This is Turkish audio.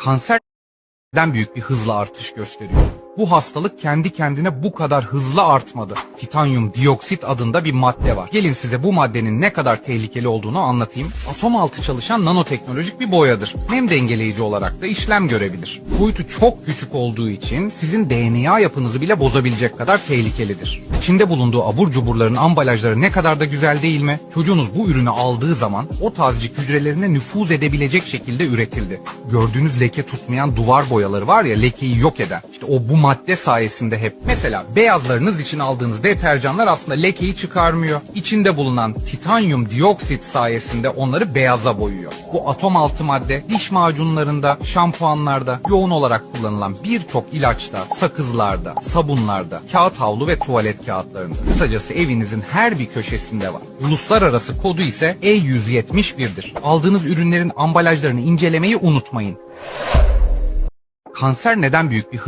kanserden büyük bir hızla artış gösteriyor. Bu hastalık kendi kendine bu kadar hızlı artmadı. Titanyum dioksit adında bir madde var. Gelin size bu maddenin ne kadar tehlikeli olduğunu anlatayım. Atom altı çalışan nanoteknolojik bir boyadır. Nem dengeleyici olarak da işlem görebilir. Boyutu çok küçük olduğu için sizin DNA yapınızı bile bozabilecek kadar tehlikelidir. İçinde bulunduğu abur cuburların ambalajları ne kadar da güzel değil mi? Çocuğunuz bu ürünü aldığı zaman o tazecik hücrelerine nüfuz edebilecek şekilde üretildi. Gördüğünüz leke tutmayan duvar boyaları var ya lekeyi yok eden. İşte o bu madde sayesinde hep. Mesela beyazlarınız için aldığınız deterjanlar aslında lekeyi çıkarmıyor. İçinde bulunan titanyum dioksit sayesinde onları beyaza boyuyor. Bu atom altı madde diş macunlarında, şampuanlarda yoğun olarak kullanılan birçok ilaçta, sakızlarda, sabunlarda, kağıt havlu ve tuvalet kağıtlarında. Kısacası evinizin her bir köşesinde var. Uluslararası kodu ise E171'dir. Aldığınız ürünlerin ambalajlarını incelemeyi unutmayın. Kanser neden büyük bir